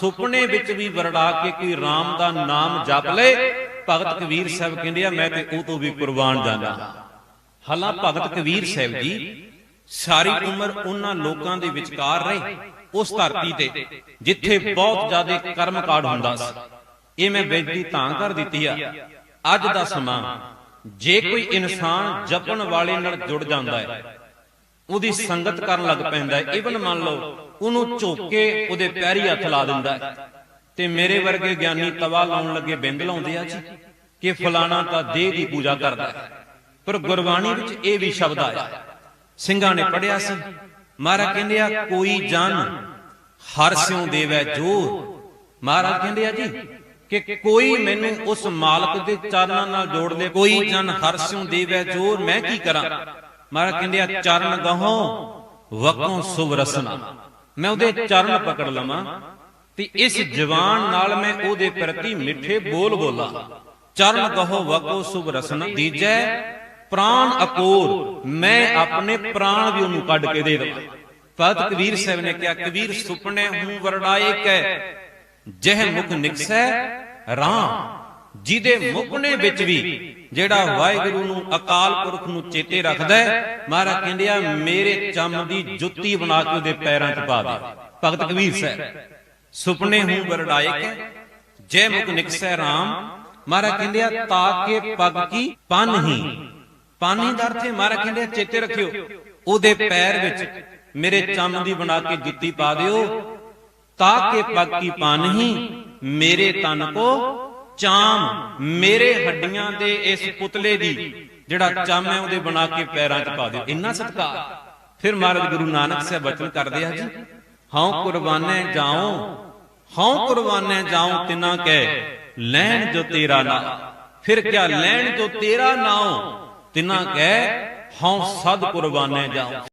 ਸੁਪਨੇ ਵਿੱਚ ਵੀ ਵਰੜਾ ਕੇ ਕੋਈ RAM ਦਾ ਨਾਮ ਜਪ ਲੈ ਭਗਤ ਕਬੀਰ ਸਾਹਿਬ ਕਹਿੰਦੇ ਆ, ਮੈਂ ਤੇ ਉਹ ਤੋਂ ਵੀ ਕੁਰਬਾਨ ਜਾਣਾ ਹਾਲਾਂ ਭਗਤ ਕਬੀਰ ਸਾਹਿਬ ਜੀ, ਸਾਰੀ ਉਮਰ ਉਹਨਾਂ ਲੋਕਾਂ ਦੇ ਵਿਚਕਾਰ ਰਹੇ, ਉਸ ਧਰਤੀ ਤੇ, ਜਿੱਥੇ ਬਹੁਤ ਜ਼ਿਆਦਾ ਕਰਮ ਕਾੜ ਹੁੰਦਾ ਸੀ। ਇਹ ਮੈਂ ਬੇਨਤੀ ਤਾਂ ਕਰ ਦਿੱਤੀ ਆ, ਅੱਜ ਦਾ ਸਮਾਂ, ਜੇ ਕੋਈ ਇਨਸਾਨ ਜਪਣ ਵਾਲੇ ਨਾਲ ਜੁੜ ਜਾਂਦਾ ਹੈ ਉਹਦੀ ਸੰਗਤ ਕਰਨ ਲੱਗ ਪੈਂਦਾ ਹੈ। ਇਵਨ ਮੰਨ ਲਓ, ਉਹਨੂੰ ਝੋਕ ਕੇ ਉਹਦੇ ਪੈਰੀ ਹੱਥ ਲਾ ਦਿੰਦਾ ਹੈ। ਤੇ ਮੇਰੇ ਵਰਗੇ ਗਿਆਨੀ ਤਵਾ ਲਾਉਣ ਲੱਗੇ, ਬਿੰਦ ਲਾਉਂਦੇ ਆ ਜੀ, ਕਿ ਫਲਾਣਾ ਤਾਂ ਦੇਹ ਦੀ ਪੂਜਾ ਕਰਦਾ ਹੈ। ਪਰ ਗੁਰਬਾਣੀ ਵਿੱਚ ਇਹ ਵੀ ਸ਼ਬਦ ਆਇਆ ਸਿੰਘਾਂ ਨੇ ਪੜਿਆ ਸੀ, ਮਹਾਰਾਜ ਕਹਿੰਦੇ ਆ, ਕੋਈ ਜਨ ਹਰ ਸਿਉ ਦੇਵੈ ਜੋਰ। ਮਹਾਰਾਜ ਕਹਿੰਦੇ ਆ ਜੀ, ਕਿ ਕੋਈ ਮੈਨੂੰ ਉਸ ਮਾਲਕ ਦੇ ਚਰਨਾਂ ਨਾਲ ਜੋੜ ਦੇ ਕੋਈ ਜਨ ਹਰ ਸਿਉ ਦੇਵੈ ਜੋਰ, ਮੈਂ ਕੀ ਕਰਾਂ? ਮਹਾਰਾਜ ਕਹਿੰਦੇ ਆ, ਚਰਨ ਗਹੋ, ਵਕੋਂ ਸੁਭ ਮੈਂ ਉਹਦੇ ਚਰਨ ਪਕੜ ਲਵਾਂ ਤੇ ਇਸ ਜਵਾਨ ਨਾਲ ਮੈਂ ਉਹਦੇ ਪ੍ਰਤੀ ਮਿੱਠੇ ਬੋਲ ਬੋਲਾਂ। ਚਰਨ ਕਹੋ ਵਕੋ ਸੁਭ ਰਸਨ, ਦੀਜੈ, ਪ੍ਰਾਣ ਅਕੋਰ, ਮੈਂ ਆਪਣੇ ਪ੍ਰਾਣ ਵੀ ਉਹਨੂੰ ਕੱਢ ਕੇ ਦੇ ਦਵਾਂ। ਭਗਤ ਕਬੀਰ ਸਾਹਿਬ ਨੇ ਕਿਹਾ, ਕਬੀਰ, ਸੁਪਨੇ ਹੂੰ ਵਰੜਾਏ ਕੈ, ਜਹ ਮੁਖ ਨਿਕਸੈ ਰਾਮ। ਜਿਹਦੇ ਮੁਕਨੇ ਵਿੱਚ ਵੀ ਜਿਹੜਾ ਵਾਹਿਗੁਰੂ ਨੂੰ ਅਕਾਲ ਪੁਰਖ ਨੂੰ ਚੇਤੇ ਰੱਖਦਾ ਹੈ, ਮਹਾਰਾਜ ਕਹਿੰਦੇ ਆ, ਮੇਰੇ ਚੰਮ ਦੀ ਜੁੱਤੀ ਬਣਾ ਕੇ ਉਹਦੇ ਪੈਰਾਂ 'ਚ ਪਾ ਦੇ। ਭਗਤ ਕਬੀਰ ਸਾਹਿਬ, ਸੁਪਨੇ ਹੂੰ ਵਰੜਾਏ ਜੈ ਮੁਖ ਨਿਕਸੈ ਰਾਮ। ਮਹਾਰਾਜ ਕਹਿੰਦੇ ਆ, ਤਾਕੇ ਪਗ ਕੀ ਪਨ ਪਾਨੀ ਦਾ ਅਰਥ ਹੈ, ਮਹਾਰਾਜ ਕਹਿੰਦੇ ਚੇਤੇ ਰੱਖਿਓ, ਉਹਦੇ ਪੈਰ ਵਿੱਚ ਮੇਰੇ ਚੰਮ ਦੀ ਬਣਾ ਕੇ ਜੁੱਤੀ ਪਾ ਦਿਓ। ਤਾਕੇ ਪਗ ਕੀ ਪਾਨਹੀ ਮੇਰੇ ਤਨ ਕੋ ਚਾਮ ਮੇਰੇ ਹੱਡੀਆਂ ਦੇ ਇਸ ਪੁਤਲੇ ਦੀ, ਜਿਹੜਾ ਚੰਮ ਹੈ ਉਹਦੇ ਬਣਾ ਕੇ ਪੈਰਾਂ 'ਚ ਪਾ ਦਿਓ। ਇੰਨਾ ਸਤਕਾਰ। ਫਿਰ ਮਹਾਰਾਜ ਗੁਰੂ ਨਾਨਕ ਸਾਹਿਬ ਬਚਨ ਕਰਦੇ ਆ ਜੀ, ਹਉ ਕੁਰਬਾਨੇ ਜਾਉ, ਹਉ ਕੁਰਬਾਨੇ ਜਾਉ ਤਿਨਾ ਕਹਿ ਲੈਣ ਜੋ ਤੇਰਾ ਨਾ। ਫਿਰ ਕਿਆ ਲੈਣ ਜੋ ਤੇਰਾ ਨਾਉ ਤਿਨਾ ਕਹਿ ਹਉ ਸਦ ਕੁਰਬਾਨੇ ਜਾਉ।